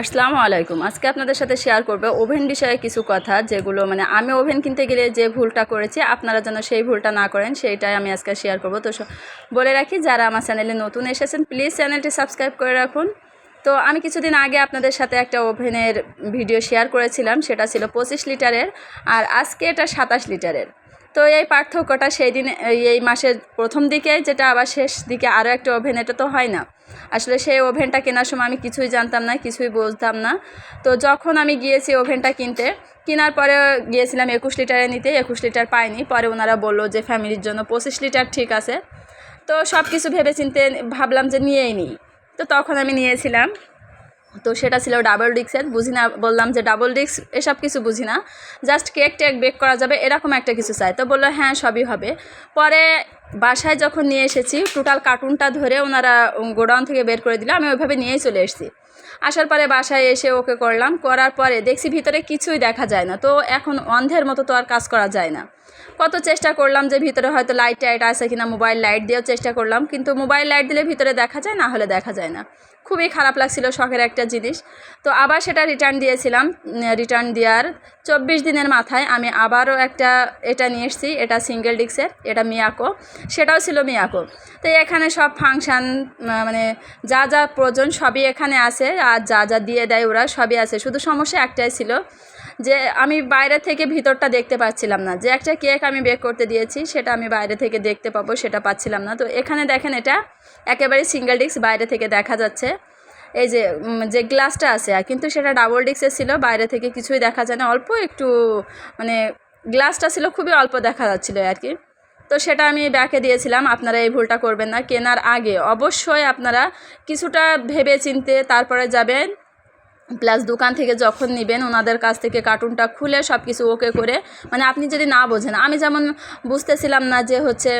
আসসালামু আলাইকুম। আজকে আপনাদের সাথে শেয়ার করবে ওভেন বিষয়ে কিছু কথা, যেগুলো মানে আমি ওভেন কিনতে গেলে যে ভুলটা করেছি, আপনারা যেন সেই ভুলটা না করেন, সেইটাই আমি আজকে শেয়ার করব। তো বলে রাখি, যারা আমার চ্যানেলে নতুন এসেছেন প্লিজ চ্যানেলটি সাবস্ক্রাইব করে রাখুন। তো আমি কিছুদিন আগে আপনাদের সাথে একটা ওভেনের ভিডিও শেয়ার করেছিলাম, সেটা ছিল পঁচিশ লিটারের, আর আজকে এটা সাতাশ লিটারের। তো এই পার্থক্যটা সেই দিন এই- মাসের প্রথম দিকে, যেটা আবার শেষ দিকে আরও একটা ওভেন, এটা তো হয় না। আসলে সেই ওভেনটা কেনার সময় আমি কিছুই জানতাম না, কিছুই বুঝতাম না। তো যখন আমি গিয়েছি ওভেনটা কিনতে, কেনার পরে গিয়েছিলাম একুশ লিটারে নিতে, একুশ লিটার পাইনি। পরে ওনারা বলল যে, ফ্যামিলির জন্য পঁচিশ লিটার ঠিক আছে। তো সব কিছু ভেবে চিনতে ভাবলাম যে, নিয়েই নিই। তো তখন আমি নিয়েছিলাম। তো সেটা ছিল ডাবল ডিক্সের বুঝি না বললাম যে ডাবল ডিক্স এসব কিছু বুঝি না জাস্ট কেক টেক বেক করা যাবে, এরকম একটা কিছু চাই। তো বলল হ্যাঁ সবই হবে। পরে বাসায় যখন নিয়ে এসেছি টোটাল কার্টুনটা ধরে ওনারা গোডাউন থেকে বের করে দিল, আমি ওইভাবে নিয়েই চলে এসেছি। আসার পরে বাসায় এসে ওকে করলাম। করার পরে দেখছি ভিতরে কিছুই দেখা যায় না। তো এখন অন্ধের মতো তো আর কাজ করা যায় না। কত চেষ্টা করলাম যে ভিতরে হয়তো লাইট টাইট আছে কিনা মোবাইল লাইট দিয়েও চেষ্টা করলাম। কিন্তু মোবাইল লাইট দিলে ভিতরে দেখা যায়, না হলে দেখা যায় না। খুবই খারাপ লাগছিল শখের একটা জিনিস। তো আবার সেটা রিটার্ন দিয়েছিলাম। রিটার্ন দেওয়ার চব্বিশ দিনের মাথায় আমি আবারও একটা এটা নিয়ে এসেছি, এটা সিঙ্গেল ডিক্সের এটা মিয়াকো। সেটাও ছিল মিয়াকো। তো এখানে সব ফাংশান মানে যা যা প্রয়োজন সবই এখানে আছে। আর যা যা দিয়ে দেয় ওরা সবই আছে। শুধু সমস্যা একটাই ছিল যে আমি বাইরে থেকে ভিতরটা দেখতে পাচ্ছিলাম না। যে একটা কেক আমি বেক করতে দিয়েছি, সেটা আমি বাইরে থেকে দেখতে পাবো, সেটা পাচ্ছিলাম না। তো এখানে দেখেন এটা একেবারে সিঙ্গেল ডিস্ক বাইরে থেকে দেখা যাচ্ছে। এই যে যে গ্লাসটা আছে কিন্তু সেটা ডাবল ডিস্কের ছিল, বাইরে থেকে কিছুই দেখা যায় না। অল্প একটু মানে গ্লাসটা ছিল, খুবই অল্প দেখা যাচ্ছিল আর কি। তো সেটা আমি ব্যাকে দিয়েছিলাম, আপনারা এই ভুলটা করবেন না। কেনার আগে অবশ্যই আপনারা কিছুটা ভেবে চিনতে তারপরে যাবেন প্লাস দোকান থেকে যখন নেবেন ওনাদের কাছ থেকে কার্টুনটা খুলে সব কিছু ওকে করে মানে আপনি যদি না বোঝেন, আমি যেমন বুঝতেছিলাম না যে হচ্ছে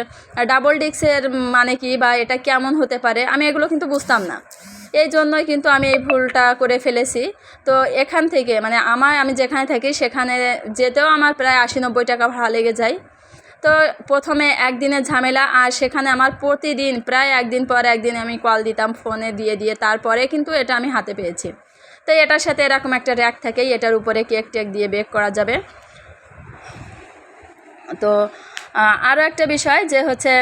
ডাবল ডিক্সের মানে কি বা এটা কেমন হতে পারে, আমি এগুলো কিন্তু বুঝতাম না। এই জন্যই কিন্তু আমি এই ভুলটা করে ফেলেছি। তো এখান থেকে মানে আমার আমি যেখানে থাকি সেখানে যেতেও আমার প্রায় আশি নব্বই টাকা ভাড়া লেগে যায়। তো প্রথমে একদিনের ঝামেলা, আর সেখানে আমার প্রতিদিন, প্রায় একদিন পর একদিন আমি কল দিতাম ফোনে দিয়ে দিয়ে, তারপরে কিন্তু এটা আমি হাতে পেয়েছি। তো এটার সাথে এরকম একটা র্যাক থাকেই এটার উপরে কেক টেক দিয়ে বেক করা যাবে। তো আরও একটা বিষয় যে হচ্ছে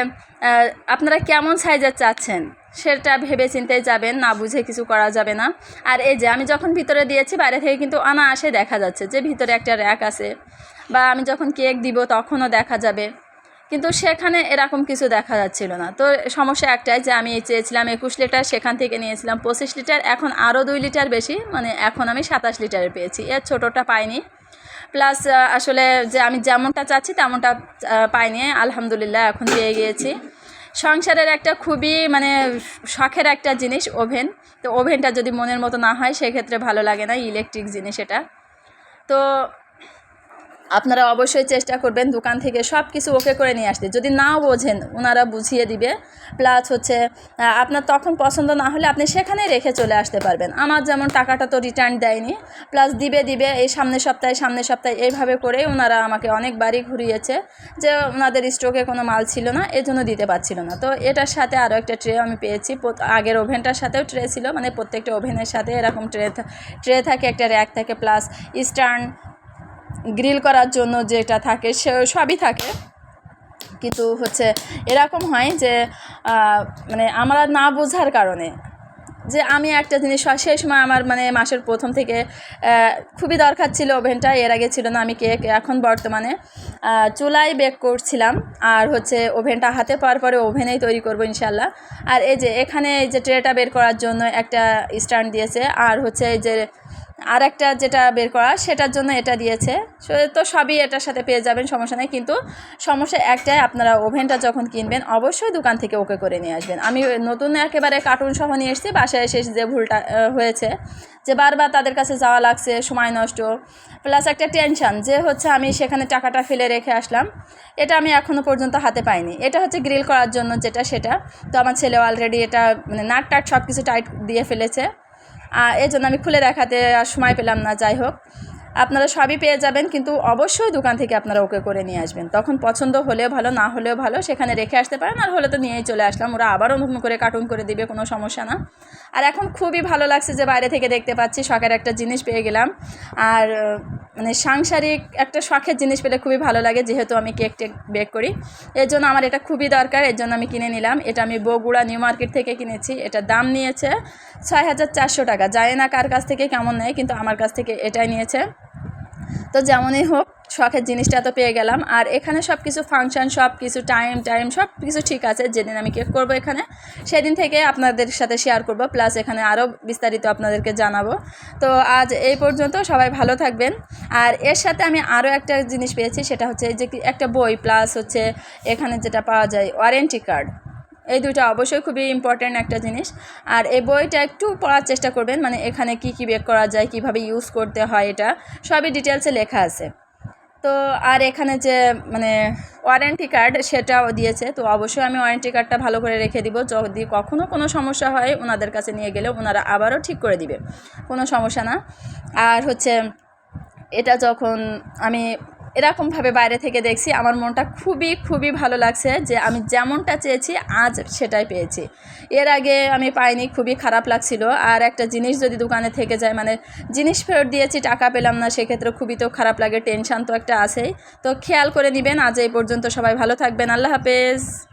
আপনারা কেমন সাইজের চাচ্ছেন সেটা ভেবে চিন্তে যাবেন, না বুঝে কিছু করা যাবে না। আর এই যে আমি যখন ভিতরে দিয়েছি, বাইরে থেকে কিন্তু অনায়াসে দেখা যাচ্ছে যে ভিতরে একটা র্যাক আছে। বা আমি যখন কেক দিব তখনও দেখা যাবে। কিন্তু সেখানে এরকম কিছু দেখা যাচ্ছিল না। তো সমস্যা একটাই যে আমি চেয়েছিলাম একুশ লিটার, সেখান থেকে নিয়েছিলাম পঁচিশ লিটার, এখন আরও দুই লিটার বেশি মানে এখন আমি সাতাশ লিটারের পেয়েছি। এর ছোটোটা পাইনি। প্লাস আসলে যে আমি যেমনটা চাচ্ছি তেমনটা পাইনি। আলহামদুলিল্লাহ এখন পেয়ে গিয়েছি। সংসারের একটা খুবই মানে শখের একটা জিনিস, ওভেন। তো ওভেনটা যদি মনের মতো না হয়, সেক্ষেত্রে ভালো লাগে না, ইলেকট্রিক জিনিস এটা। তো আপনারা অবশ্যই চেষ্টা করবেন দোকান থেকে সব কিছু ওকে করে নিয়ে আসতে। যদি নাও বোঝেন ওনারা বুঝিয়ে দিবে। প্লাস হচ্ছে আপনার তখন পছন্দ না হলে আপনি সেখানেই রেখে চলে আসতে পারবেন। আমার যেমন টাকাটা তো রিটার্ন দেয়নি। প্লাস দিবে দিবে, এই সামনের সপ্তাহে সামনের সপ্তাহে এইভাবে করেই ওনারা আমাকে অনেকবারই ঘুরিয়েছে যে ওনাদের স্টকে কোনো মাল ছিল না এই জন্য দিতে পারছিল না। তো এটার সাথে আরও একটা ট্রে আমি পেয়েছি। আগের ওভেনটার সাথেও ট্রে ছিল। মানে প্রত্যেকটা ওভেনের সাথে এরকম ট্রে ট্রে থাকে, একটা র্যাক থাকে প্লাস স্টার্ন গ্রিল করার জন্য যেটা থাকে, সে সবই থাকে। কিন্তু হচ্ছে এরকম হয় যে মানে আমরা না বোঝার কারণে যে আমি একটা জিনিস সেই সময় আমার মানে মাসের প্রথম থেকে খুবই দরকার ছিল ওভেনটা, এর আগে ছিল না আমি কেক, এখন বর্তমানে চুলায় বেক করছিলাম, আর হচ্ছে ওভেনটা হাতে পাওয়ার পরে ওভেনেই তৈরি করব ইনশাল্লাহ আর এই যে এখানে এই যে ট্রেটা বের করার জন্য একটা স্ট্যান্ড দিয়েছে, আর হচ্ছে এই যে আর একটা যেটা বের করা, সেটার জন্য এটা দিয়েছে। তো সবই এটার সাথে পেয়ে যাবেন, সমস্যা নেই। কিন্তু সমস্যা একটাই, আপনারা ওভেনটা যখন কিনবেন, অবশ্যই দোকান থেকে ওকে করে নিয়ে আসবেন। আমি নতুন একেবারে কার্টুন সহ নিয়ে এসেছি, বাসায় এসে যে ভুলটা হয়েছে, যে বারবার তাদের কাছে যাওয়া লাগছে, সময় নষ্ট। প্লাস একটা টেনশন যে হচ্ছে আমি সেখানে টাকাটা ফেলে রেখে আসলাম, এটা আমি এখনও পর্যন্ত হাতে পাইনি। এটা হচ্ছে গ্রিল করার জন্য যেটা সেটা। তো আমার ছেলে অলরেডি এটা মানে নাট টাট সব কিছু টাইট দিয়ে ফেলেছে। এই জন্য আমি খুলে দেখাতে আর সময় পেলাম না, যাই হোক। আপনারা সবই পেয়ে যাবেন, কিন্তু অবশ্যই দোকান থেকে আপনারা ওকে করে নিয়ে আসবেন। তখন পছন্দ হলেও ভালো, না হলেও ভালো, সেখানে রেখে আসতে পারেন, আর হলে তো নিয়েই চলে আসলাম। ওরা আবারও নতুন করে কার্টুন করে দিবে, কোনো সমস্যা না। আর এখন খুবই ভালো লাগছে যে বাইরে থেকে দেখতে পাচ্ছি, শখের একটা জিনিস পেয়ে গেলাম। আর মানে সাংসারিক একটা শখের জিনিস পেলে খুবই ভালো লাগে, যেহেতু আমি কেক টেক বেক করি। এর জন্য আমার এটা খুবই দরকার, এর জন্য আমি কিনে নিলাম। এটা আমি বগুড়া নিউ মার্কেট থেকে কিনেছি, এটা দাম নিয়েছে ছয় হাজার চারশো টাকা। যায় না কার কাছ থেকে, কেমন নেয়, কিন্তু আমার কাছ থেকে এটাই নিয়েছে। তো যেমনই হোক, শখের জিনিসটা তো পেয়ে গেলাম। আর এখানে সব কিছু ফাংশন সব কিছু টাইম টাইম সব কিছু ঠিক আছে। যেদিন আমি কেক করব এখানে, সেদিন থেকে আপনাদের সাথে শেয়ার করব। প্লাস এখানে আরও বিস্তারিত আপনাদেরকে জানাব। তো আজ এই পর্যন্ত, সবাই ভালো থাকবেন। আর এর সাথে আমি আরও একটা জিনিস পেয়েছি, সেটা হচ্ছে যে একটা বই প্লাস হচ্ছে এখানে যেটা পাওয়া যায় ওয়ারেন্টি কার্ড এই দুইটা অবশ্যই খুবই ইম্পর্ট্যান্ট একটা জিনিস। আর এই বইটা একটু পড়ার চেষ্টা করবেন মানে এখানে কি কি বেক করা যায়, কীভাবে ইউজ করতে হয় এটা, সবই ডিটেলসে লেখা আছে। তো আর এখানে যে মানে ওয়ারেন্টি কার্ড সেটাও দিয়েছে, তো অবশ্যই আমি ওয়ারেন্টি কার্ডটা ভালো করে রেখে দিব। যদি কখনও কোনো সমস্যা হয়, ওনাদের কাছে নিয়ে গেলে ওনারা আবারও ঠিক করে দিবে, কোনো সমস্যা না। আর হচ্ছে, এটা যখন আমি এরকমভাবে বাইরে থেকে দেখছি, আমার মনটা খুবই খুবই ভালো লাগছে যে আমি যেমনটা চেয়েছি, আজ সেটাই পেয়েছি। এর আগে আমি পাইনি, খুবই খারাপ লাগছিল। আর একটা জিনিস যদি দোকানে থেকে যায় মানে জিনিস ফেরত দিয়েছি, টাকা পেলাম না, সেক্ষেত্রে খুবই তো খারাপ লাগে, টেনশান তো একটা আছেই। তো খেয়াল করে নেবেন, আজ এই পর্যন্ত সবাই ভালো থাকবেন, আল্লাহ হাফেজ।